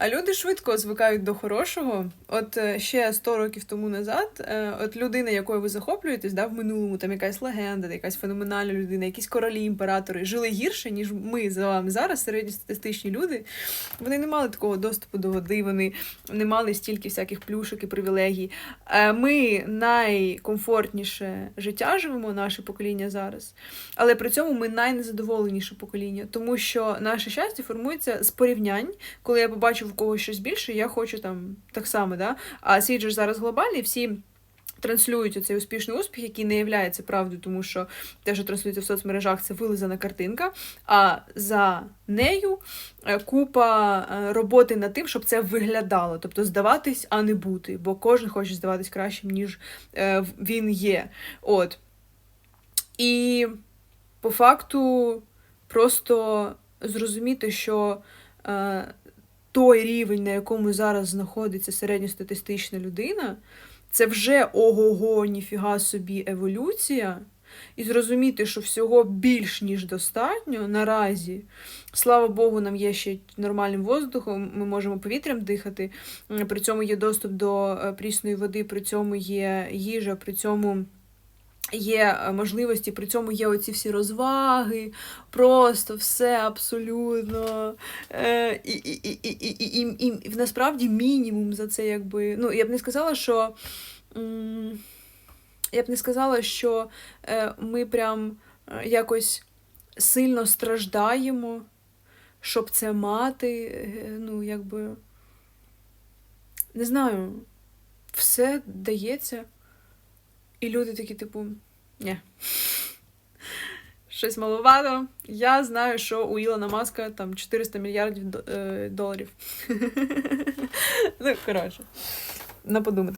А люди швидко звикають до хорошого. От е, ще 100 років тому назад, е, от людина, якою ви захоплюєтесь, да, в минулому, там якась легенда, якась феноменальна людина, якісь королі, імператори, жили гірше, ніж ми з вами зараз, середньостатистичні люди. Вони не мали такого доступу до води, вони не мали стільки всяких плюшок і привілегій. Е, Ми найкомфортніше життя живемо, наше покоління зараз, але при цьому ми найнезадоволеніше покоління, тому що наше щастя формується з порівнянь. Коли я побачу в когось щось більше, я хочу там так само, да? А світ же зараз глобальний, всі. Транслюють оцей успішний успіх, який не є правдою, тому що те, що транслюється в соцмережах, це вилизана картинка. А за нею е, купа е, роботи над тим, щоб це виглядало. Тобто здаватись, а не бути. Бо кожен хоче здаватись кращим, ніж е, він є. От. І по факту просто зрозуміти, що той рівень, на якому зараз знаходиться середньостатистична людина, це вже ого-го, ніфіга собі еволюція. І зрозуміти, що всього більш ніж достатньо наразі. Слава Богу, нам є ще нормальним воздухом, ми можемо повітрям дихати. При цьому є доступ до е, прісної води, при цьому є їжа, при цьому Є е, можливості, при цьому є оці всі розваги, просто все абсолютно. Е, і і, і, і, і, і, і, насправді мінімум за це якби. Ну, я б не сказала, що я б не сказала, що е, ми прям якось сильно страждаємо, щоб це мати. Ну, якби. Не знаю, все дається. І люди такі, типу, ні. Щось маловато. Я знаю, що у Ілона Маска там 400 мільярдів е, доларів. Ну, коротше, на подумати.